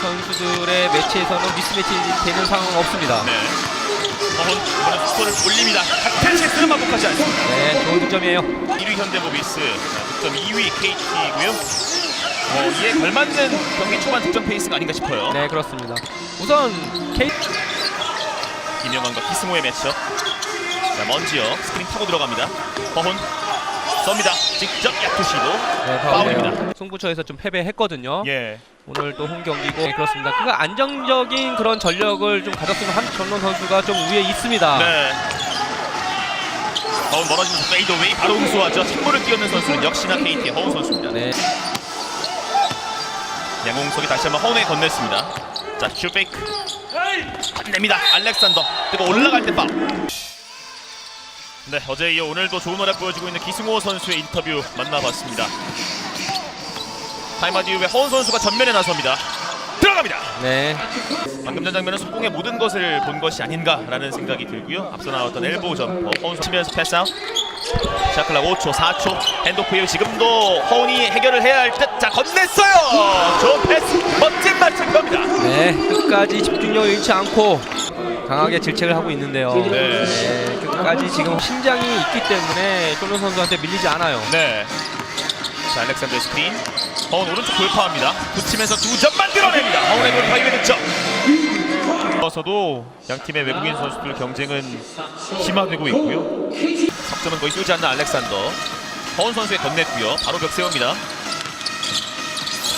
선수들의 매치에서는 미스매치 되는 상황 없습니다. 네. 이번에 스코어를 올립니다. 같은 실수는 반복하지 않습니다. 네, 좋은 득점이에요. 1위 현대모비스, 득점 2위 KT이고요. 어, 이에 걸맞는 경기 초반 득점 페이스가 아닌가 싶어요. 네, 그렇습니다. 우선 K 김영환과 기승호의 매치업. 자, 먼지요. 스크린 타고 들어갑니다. 허훈 쏩니다. 직접 야투 시도. 네, 파울입니다. 승부처에서 좀 패배했거든요. 예. 오늘 또홈 경기고 네, 그렇습니다. 그러니까 안정적인 그런 전력을 좀 가졌으면 한정론 선수가 좀 위에 있습니다. 네. 허훈 멀어지면서 페이드웨이 바로 응수하죠. 침몰을 뛰어는 선수는 역시나 KT의 허훈 선수입니다. 네. 양홍석이 다시 한번 허훈에 건넸습니다. 자, 슈페이크. 건넵니다. 알렉산더. 뜨고 올라갈 때 파울. 네, 어제 이어 오늘도 좋은 활약 보여주고 있는 기승호 선수의 인터뷰 만나봤습니다. 타임아웃 이후에 허훈 선수가 전면에 나섭니다. 들어갑니다. 네. 방금 전 장면은 속공의 모든 것을 본 것이 아닌가라는 생각이 들고요. 앞서 나왔던 엘보우 점퍼 허훈 치면서 패스아웃. 샤클락 5초, 4초 핸드오프 이후 지금도 허훈이 해결을 해야 할 듯. 자 건넸어요. 좋은 패스, 멋진 맞춤입니다. 네. 끝까지 집중력 잃지 않고 강하게 질책을 하고 있는데요. 네. 네, 끝까지 지금 신장이 있기 때문에 쇼론 선수한테 밀리지 않아요. 네. 자 알렉산더 스크린. 허훈 오른쪽 돌파합니다. 붙이면서 두 점 만들어냅니다. 허훈의 돌파 이후에 득점. 어서도 양 팀의 외국인 선수들 경쟁은 심화되고 있고요. 석점은 거의 쏘지 않는 알렉산더. 허훈 선수의 건넸고요. 바로 벽 세웁니다.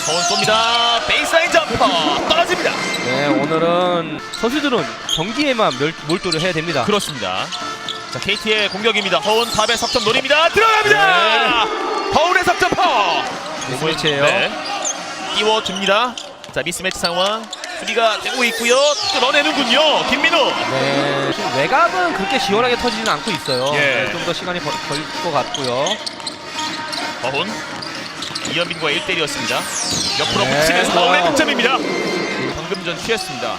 허훈 쏩니다. 베이스라인 점퍼 떨어집니다. 네, 오늘은 선수들은 경기에만 멸- 몰두를 해야 됩니다. 그렇습니다. 자 KT의 공격입니다. 허훈 탑의 석점 노립니다. 들어갑니다. 허훈의 석점 퍼. 미스매치예요. 네. 띄워줍니다. 자 미스매치 상황 수비가 되고 있고요. 끌어내는군요. 김민우. 네. 외곽은 그렇게 시원하게 터지지는 않고 있어요. 예. 네, 좀더 시간이 걸것 같고요. 허훈 이현빈과 1대1이었습니다. 옆으로 네, 붙이면서 좋아요. 허훈의 득점입니다. 방금 전 취했습니다.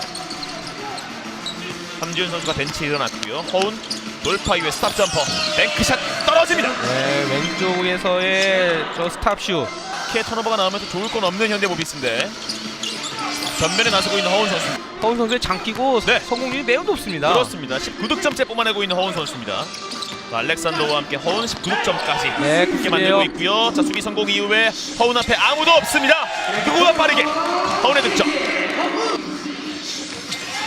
함지훈 선수가 벤치에 일어났고요. 허훈 돌파 이후에 스탑 점퍼 뱅크샷 떨어집니다. 네, 왼쪽에서의 저 스탑슛. 키에 턴오버가 나오면서 좋을 건 없는 현대모비스인데 전면에 나서고 있는 허훈 선수. 허훈 선수의 장기고 네. 성공률이 매우 높습니다. 그렇습니다. 19득점째 뽑아내고 있는 허훈 선수입니다. 자, 알렉산더와 함께 허훈 19득점까지 네, 함께 만들고. 있고요. 자 수비 성공 이후에 허훈 앞에 아무도 없습니다. 누구보다 빠르게 허훈의 득점.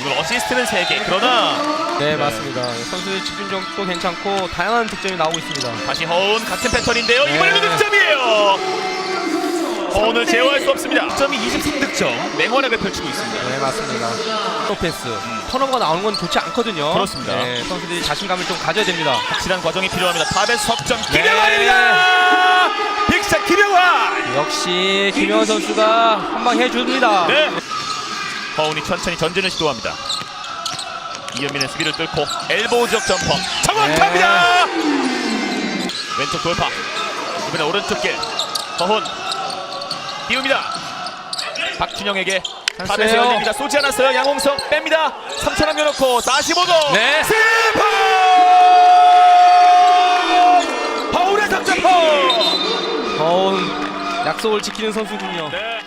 오늘 어시스트는 3개. 그러나 네, 맞습니다. 선수의 집중력도 괜찮고 다양한 득점이 나오고 있습니다. 다시 허훈 같은 패턴인데요. 네. 이번에도 득점이에요. 허훈을 제어할 수 없습니다. 득점이 23득점. 맹활약을 펼치고 있습니다. 네, 맞습니다. 토패스. 턴오버가 나오는 건 좋지 않거든요. 음. 그렇습니다. 네, 선수들이 자신감을 좀 가져야 됩니다. 확실한 과정이 필요합니다. 탑의 석점 네. 김영환입니다. 빅샷 김영환. 역시 김영환 선수가 한방 해줍니다. 네. 허운이 천천히 전진을 시도합니다. 이현민의 수비를 뚫고 엘보우 지역 점퍼 정확합니다. 왼쪽 돌파. 이번에 오른쪽 길. 허훈 띄웁니다. 박준영에게 찬스예요. 열립니다. 쏘지 않았어요. 양홍석 뺍니다. 3천 남겨놓고 45도. 네. 스파. 허운의 득점퍼. 허훈 약속을 지키는 선수군요. 네.